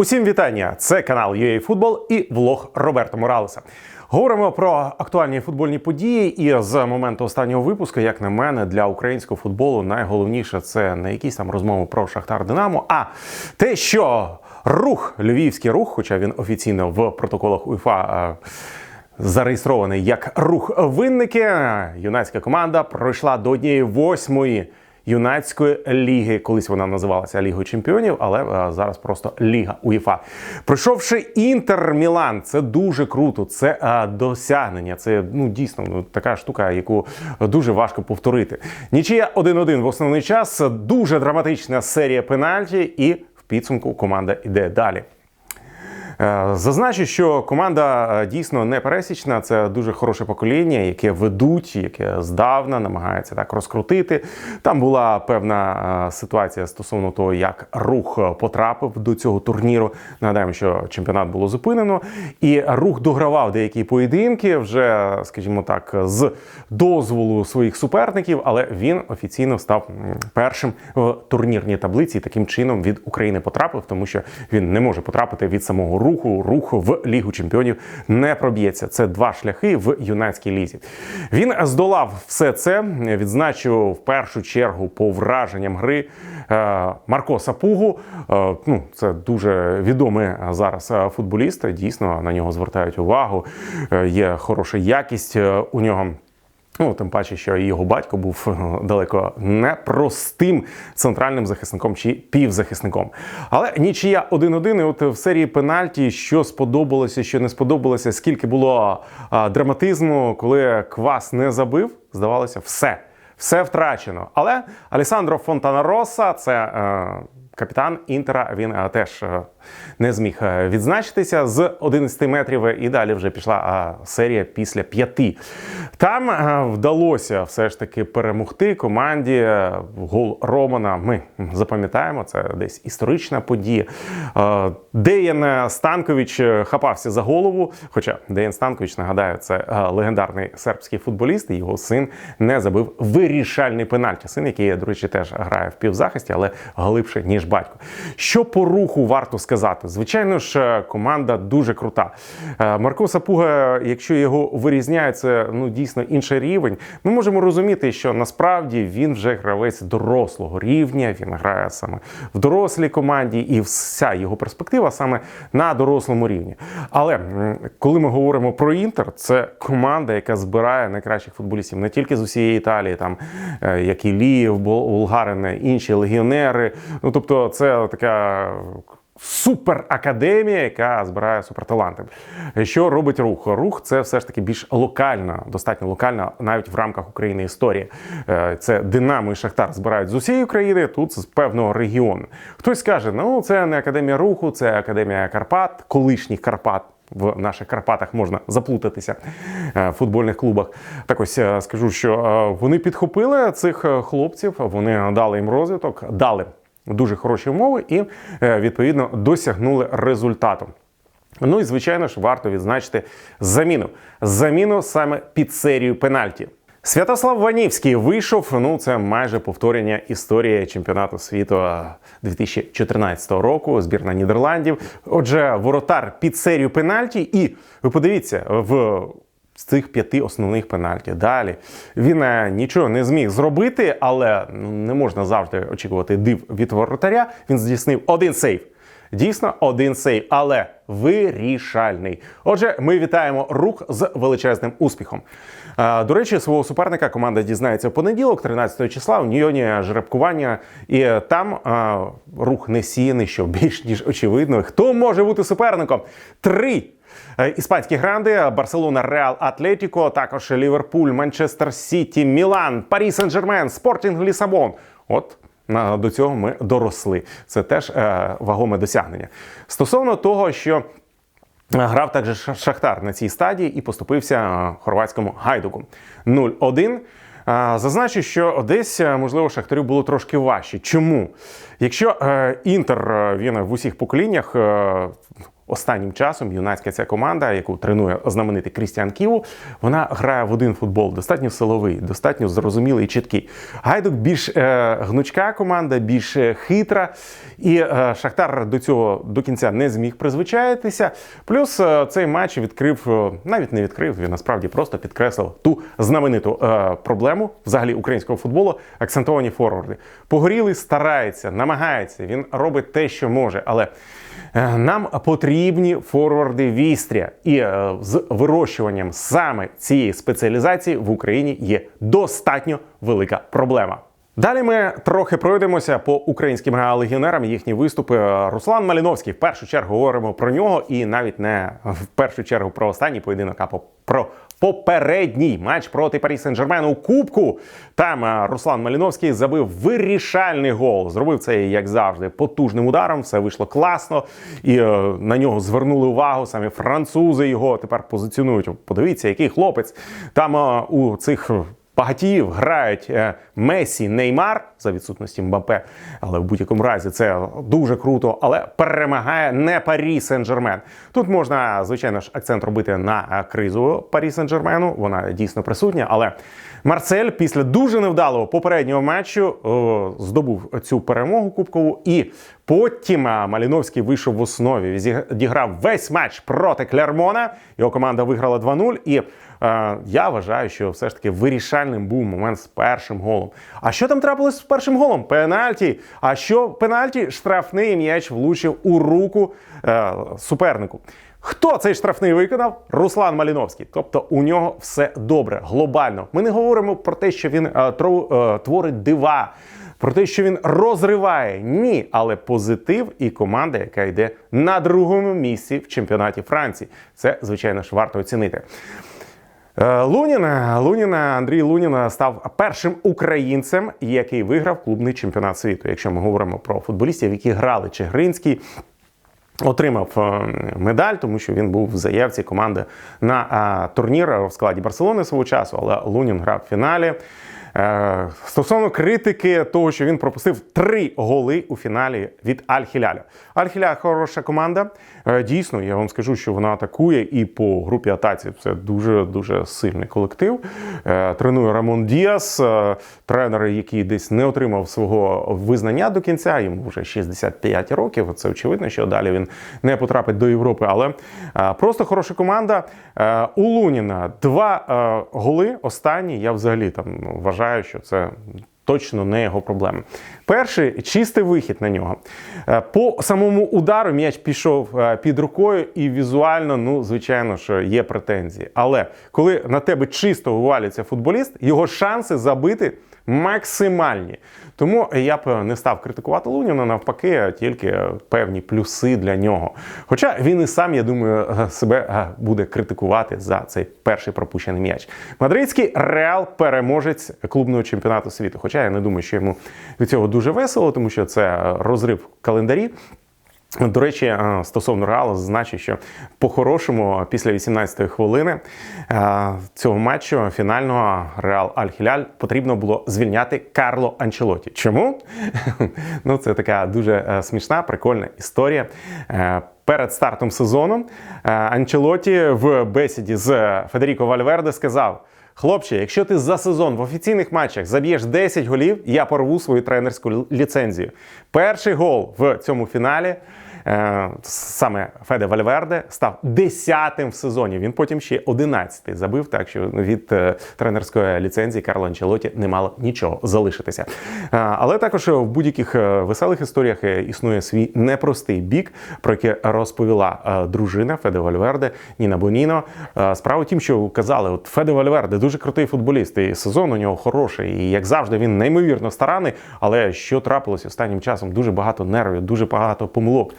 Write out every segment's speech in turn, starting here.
Усім вітання! Це канал UA Футбол і влог Роберто Моралеса. Говоримо про актуальні футбольні події. І з моменту останнього випуску, як на мене, для українського футболу найголовніше це не якісь там розмови про Шахтар Динамо, а те, що рух, львівський рух, хоча він офіційно в протоколах УЄФА е, зареєстрований як рух винники. Юнацька команда пройшла до однієї восьмої юнацької ліги. Колись вона називалася Лігою Чемпіонів, але е, зараз просто Ліга УЄФА. Пройшовши Інтер Мілан, це дуже круто. Це е, досягнення. Це ну дійсно ну, така штука, яку дуже важко повторити. Нічия 1-1 в основний час. Дуже драматична серія пенальті, і в підсумку команда йде далі. Е, Зазначу, що команда е, дійсно не пересічна. Це дуже хороше покоління, яке ведуть, яке здавна намагається так розкрутити. Там була певна е, ситуація стосовно того, як рух потрапив до цього турніру. Нагадаємо, що чемпіонат було зупинено, і рух догравав деякі поєдинки вже, скажімо так, з дозволу своїх суперників, але він офіційно став першим в турнірній таблиці. Таким чином від України потрапив, тому що він не може потрапити від самого руху. Рух в Лігу Чемпіонів не проб'ється. Це два шляхи в юнацькій лізі. Він здолав все це. Відзначив в першу чергу по враженням гри е, Марко Сапугу. Е, Ну, це дуже відомий зараз е, футболіст. Дійсно на нього звертають увагу. Є хороша якість у нього. Ну, тим паче, що його батько був е, далеко не простим центральним захисником чи півзахисником. Але нічия 1-1, і от в серії пенальті, що сподобалося, що не сподобалося, скільки було драматизму, коли квас не забив, здавалося, все. Все втрачено. Але Алісандро Фонтанароса, це е, капітан Інтера, він е, теж е, не зміг е, відзначитися з 11 метрів, і далі вже пішла серія після п'яти. Там е, вдалося все ж таки перемогти команді. Е, Гол Романа ми запам'ятаємо, це десь історична подія. Деян Станкович хапався за голову. Хоча Деян Станкович, нагадаю, це легендарний сербський футболіст, і його син не забив вирішальний пенальті. Син, який, до речі, теж грає в півзахисті, але глибше, ніж батько. Що по руху варто сказати? Звичайно ж, е, команда дуже крута. Е, Марко Сапуга, якщо його вирізняє, це ну дійсно інший рівень. Ми можемо розуміти, що насправді він вже гравець дорослого рівня. Він грає саме в дорослій команді, і вся його перспектива саме на дорослому рівні. Але коли ми говоримо про інтер, це команда, яка збирає найкращих футболістів не тільки з усієї Італії, там е, як і Ліїв, Булгарин, інші легіонери. Ну тобто, це така суперакадемія, яка збирає суперталанти. Що робить рух? Рух це все ж таки більш локальна, достатньо локальна, навіть в рамках України історія. Е, Це Динамо і Шахтар збирають з усієї України, тут з певного регіону. Хтось скаже, ну це не академія руху, це академія Карпат, колишніх Карпат. В наших Карпатах можна заплутатися е, в футбольних клубах. Так ось е, скажу, що вони підхопили цих хлопців, вони дали їм розвиток, дали дуже хороші умови і е, відповідно досягнули результату. Ну і звичайно ж варто відзначити заміну. Заміну саме під серію пенальті. Святослав Ванівський вийшов. Ну це майже повторення історії чемпіонату світу е, 2014 року. Збірна Нідерландів. Отже, воротар під серію пенальті, і ви подивіться в. З цих п'яти основних пенальті. Далі він е, нічого не зміг зробити, але ну, не можна завжди очікувати див від воротаря. Він здійснив один сейв. Дійсно, один сейв, але вирішальний. Отже, ми вітаємо рух з величезним успіхом. Е, До речі, свого суперника команда дізнається в понеділок, 13 числа, в Ньйоні жеребкування. І там е, рух не сіяний, що більш ніж очевидно. Хто може бути суперником? Три Іспанські гранди Барселона, Реал Атлетіко, також Ліверпуль, Манчестер Сіті, Мілан, Парі Сен-Жермен, Спортінг Лісабон. От до цього ми доросли. Це теж е, вагоме досягнення. Стосовно того, що Грав також Шахтар на цій стадії і поступився е, хорватському гайдуку 0-1. Зазначу, що десь, е, можливо, Шахтарю було трошки важче. Чому? Якщо е, Інтер е, він в усіх поколіннях е, останнім часом юнацька ця команда, яку тренує знаменитий Крістіан Ківу, вона грає в один футбол, достатньо силовий, достатньо зрозумілий і чіткий. Гайдук більш е, гнучка команда, більш е, хитра. І е, Шахтар до цього до кінця не зміг призвичаїтися. Плюс е, цей матч відкрив, е, навіть не відкрив, він насправді просто підкреслив ту знамениту е, проблему взагалі українського футболу акцентовані форварди. Погорілий старається, намагається, він робить те, що може, але. Е, Нам потрібні форварди вістря, і е, з вирощуванням саме цієї спеціалізації в Україні є достатньо велика проблема. Далі ми трохи пройдемося по українським легіонерам. Їхні виступи. Руслан Маліновський. В першу чергу говоримо про нього, і навіть не в першу чергу про останній поєдинок, а по- про попередній матч проти Парі Сен-Жермен у Кубку. Там е, Руслан Маліновський забив вирішальний гол. Зробив це, як завжди, потужним ударом. Все вийшло класно, і е, на нього звернули увагу. Самі французи його тепер позиціонують. Подивіться, який хлопець там е, у цих. Багатіїв грають е, Месі, Неймар за відсутності Мбапе, але в будь-якому разі це дуже круто. Але перемагає не Парі Сен-Жермен. Тут можна, звичайно ж, акцент робити на е, кризу Парі Сен-Жермену. Вона дійсно присутня. Але Марсель після дуже невдалого попереднього матчу о, здобув цю перемогу кубкову. І потім е, Маліновський вийшов в основі. Відіграв весь матч проти Клермона. Його команда виграла 2-0. І я вважаю, що все ж таки вирішальним був момент з першим голом. А що там трапилось з першим голом? Пенальті. А що пенальті? Штрафний м'яч влучив у руку е, супернику. Хто цей штрафний виконав? Руслан Маліновський. Тобто у нього все добре, глобально. Ми не говоримо про те, що він е, тро- е, творить дива. Про те, що він розриває, ні, але позитив і команда, яка йде на другому місці в чемпіонаті Франції. Це, звичайно ж, варто оцінити. Е, Лунін, Лунін, Андрій Лунін став першим українцем, який виграв клубний чемпіонат світу. Якщо ми говоримо про футболістів, які грали Чигринський. Отримав е, медаль, тому що він був в заявці команди на е, турнір в складі Барселони свого часу, але Лунін грав в фіналі. Е, Стосовно критики того, що він пропустив три голи у фіналі від Аль-Хіляля. Аль-Хіляля хороша команда. Е, Дійсно, я вам скажу, що вона атакує і по групі атаці це дуже дуже сильний колектив. Е, Тренує Рамон Діас, тренер, який десь не отримав свого визнання до кінця. Йому вже 65 років. Це очевидно, що далі він не потрапить до Європи. Але просто хороша команда. У Луніна два голи. Останні я взагалі там вважаю, що це. Точно не його проблема. Перший чистий вихід на нього. Е, По самому удару м'яч пішов е, під рукою, і візуально, ну, звичайно, що є претензії. Але коли на тебе чисто вивалюється футболіст, його шанси забити максимальні. Тому я б не став критикувати Луніна, навпаки, тільки певні плюси для нього. Хоча він і сам, я думаю, себе е, буде критикувати за цей перший пропущений м'яч. Мадридський реал переможець клубного чемпіонату світу. Хоча я не думаю, що йому від цього дуже весело, тому що це розрив в календарі. До речі, е, стосовно Реалу, зазначу, що по-хорошому, після 18-ї хвилини е, цього матчу фінального Реал Аль-Хіляль потрібно було звільняти Карло Анчелоті. Чому? Ну, це така дуже е, смішна, прикольна історія. Е, Перед стартом сезону е, Анчелоті в бесіді з Федеріко Вальверде сказав. Хлопче, якщо ти за сезон в офіційних матчах заб'єш 10 голів, я порву свою тренерську ліцензію. Перший гол в цьому фіналі. Е, Саме Феде Вальверде став 10-тим в сезоні. Він потім ще 11-й забив, так що від е, тренерської ліцензії Карло Анчелоті не мало нічого залишитися. Е, Але також в будь-яких веселих історіях існує свій непростий бік, про який розповіла дружина Феде Вальверде Ніна Боніно. Справа тім, що казали, от Феде Вальверде дуже крутий футболіст, і сезон у нього хороший. І як завжди, він неймовірно стараний. Але що трапилось останнім часом? Дуже багато нервів, дуже багато помилок.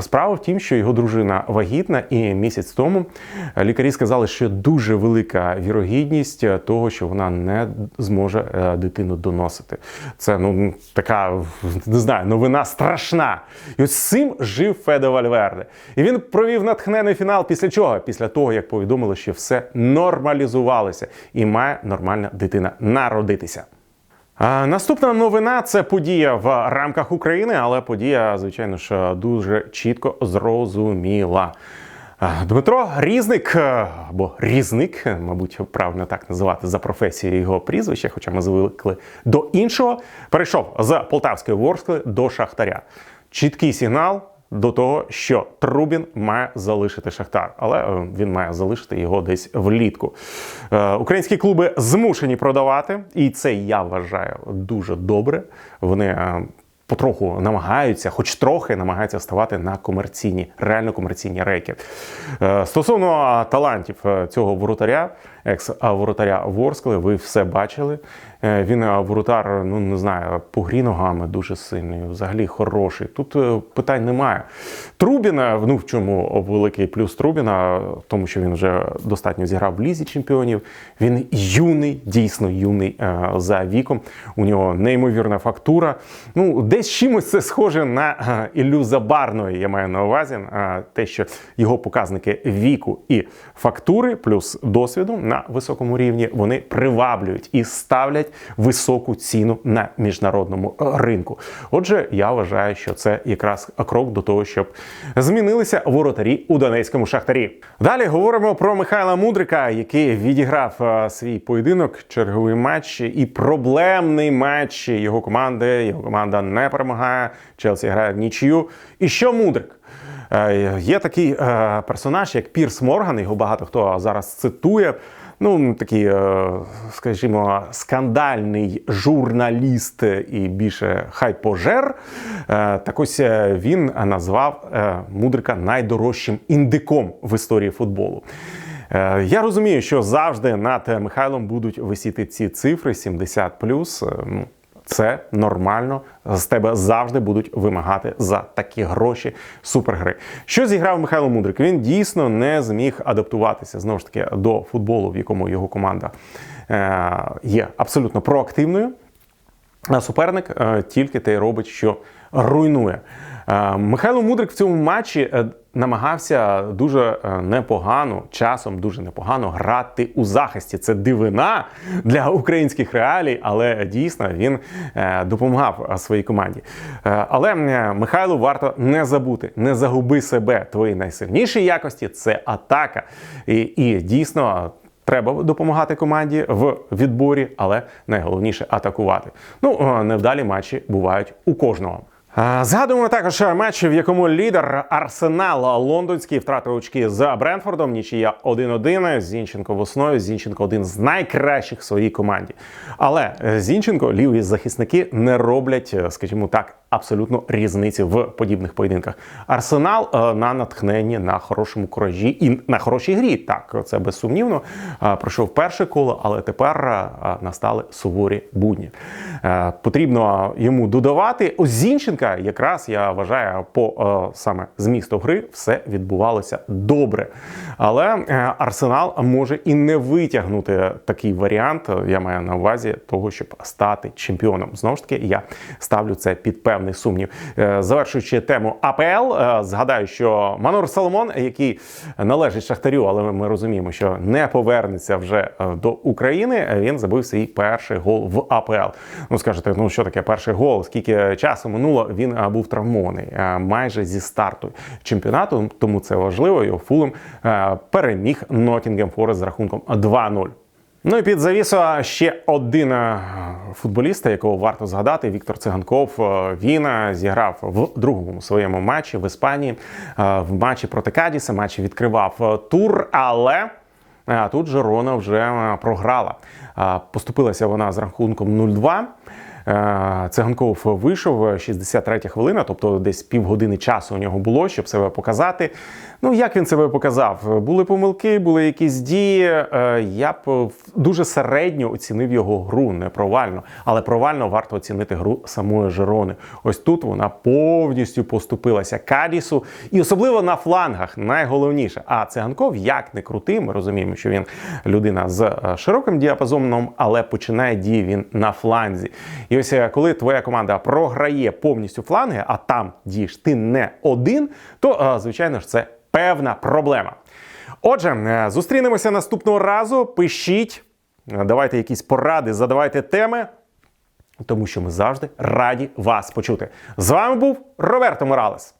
Справа в тім, що його дружина вагітна, і місяць тому лікарі сказали, що дуже велика вірогідність того, що вона не зможе е, дитину доносити. Це ну така не знаю, новина страшна. І ось цим жив Феде Вальверде. І він провів натхнений фінал. Після чого? Після того, як повідомили, що все нормалізувалося і має нормальна дитина народитися. Наступна новина це подія в рамках України, але подія, звичайно ж, дуже чітко зрозуміла. Дмитро Різник е, або Різник, мабуть, правильно так називати за професією його прізвище, хоча ми звикли до іншого, перейшов з Полтавської Ворскли до Шахтаря. Чіткий сигнал до того, що Трубін має залишити Шахтар, але е, він має залишити його десь влітку. Е, Українські клуби змушені продавати, і це я вважаю дуже добре. Вони е, потроху намагаються, хоч трохи намагаються ставати на комерційні, реально комерційні рейки. Стосовно талантів цього воротаря, екс-воротаря Ворскли, ви все бачили. Е, Він е, воротар, ну не знаю, по грі ногами дуже сильний, взагалі хороший. Тут е, питань немає. Трубіна, ну в чому великий плюс Трубіна, в тому що він вже достатньо зіграв в лізі чемпіонів. Він юний, дійсно юний за віком. У нього неймовірна фактура. Ну, десь чимось це схоже на Іллю Забарної, я маю на увазі. Те, що його показники віку і фактури, плюс досвіду на високому рівні, вони приваблюють і ставлять високу ціну на міжнародному ринку. Отже, я вважаю, що це якраз крок до того, щоб змінилися воротарі у Донецькому шахтарі. Далі говоримо про Михайла Мудрика, який відіграв е, свій поєдинок, черговий матч і проблемний матч його команди. Його команда не перемагає. Челсі грає в нічию. І що Мудрик? Е, Є такий е, персонаж, як Пірс Морган, його багато хто зараз цитує. Ну, такий, е, скажімо, скандальний журналіст і більше хайпожер. Е, Так ось е, він назвав Мудрика найдорожчим індиком в історії футболу. Я розумію, що завжди над Михайлом будуть висіти ці цифри 70 Ну, це нормально. З тебе завжди будуть вимагати за такі гроші супергри. Що зіграв Михайло Мудрик? Він дійсно не зміг адаптуватися знову ж таки до футболу, в якому його команда е, є абсолютно проактивною. А суперник е, тільки те й робить, що руйнує. Е, Михайло Мудрик в цьому матчі намагався дуже е, непогано, часом дуже непогано грати у захисті. Це дивина для українських реалій, але дійсно він е, допомагав е, своїй команді. Але Михайлу варто не забути, не загуби себе. Твої найсильніші якості це атака. І, і дійсно. Треба допомагати команді в відборі, але найголовніше атакувати. Ну, невдалі матчі бувають у кожного. Е, Згадуємо також матч, в якому лідер Арсенал лондонський втратив очки з Бренфордом. Нічия 1-1. Зінченко в основі. Зінченко один з найкращих в своїй команді. Але е, Зінченко, ліві захисники не роблять, е, скажімо так, абсолютно різниці в подібних поєдинках. Арсенал е, на натхненні, на хорошому куражі і на хорошій грі. Так, це безсумнівно. Е, Пройшов перше коло, але тепер е, настали суворі будні. Потрібно йому додавати. У Зінченка, якраз я вважаю, по саме змісту гри все відбувалося добре. Але Арсенал може і не витягнути такий варіант. Я маю на увазі того, щоб стати чемпіоном. Знову ж таки, я ставлю це під певний сумнів. Е, Завершуючи тему АПЛ, е, згадаю, що Манур Соломон, який належить Шахтарю, але ми розуміємо, що не повернеться вже е, до України. Він забив свій перший гол в АПЛ. Ну скажете, ну що таке перший гол? Скільки часу минуло? Він був травмований майже зі старту чемпіонату. Тому це важливо. Його фулем переміг Нотінгем Форест з рахунком 2-0. Ну і під завісу ще один футболіста, футболіст, якого варто згадати, Віктор Циганков. Е, Він е, зіграв в другому своєму матчі в Іспанії е, в матчі проти Кадіса. Матч відкривав е, тур, але е, тут Жерона вже е, програла. Е, Поступилася вона з рахунком 0-2. Е, Циганков вийшов 63 хвилина, тобто десь півгодини часу у нього було, щоб себе показати. Ну, як він себе показав? Були помилки, були якісь дії. Е, Я б дуже середньо оцінив його гру, не провально. Але провально варто оцінити гру самої Жерони. Ось тут вона повністю поступилася Кадісу, і особливо на флангах, найголовніше. А Циганков, як не крутий, ми розуміємо, що він людина з е, широким діапазоном, але починає дії він на фланзі. І ось е, коли твоя команда програє повністю фланги, а там дієш ти не один, то е, звичайно ж це певна проблема. Отже, е, зустрінемося наступного разу. Пишіть, давайте якісь поради, задавайте теми. тому що ми завжди раді вас почути. З вами був Роберто Моралес.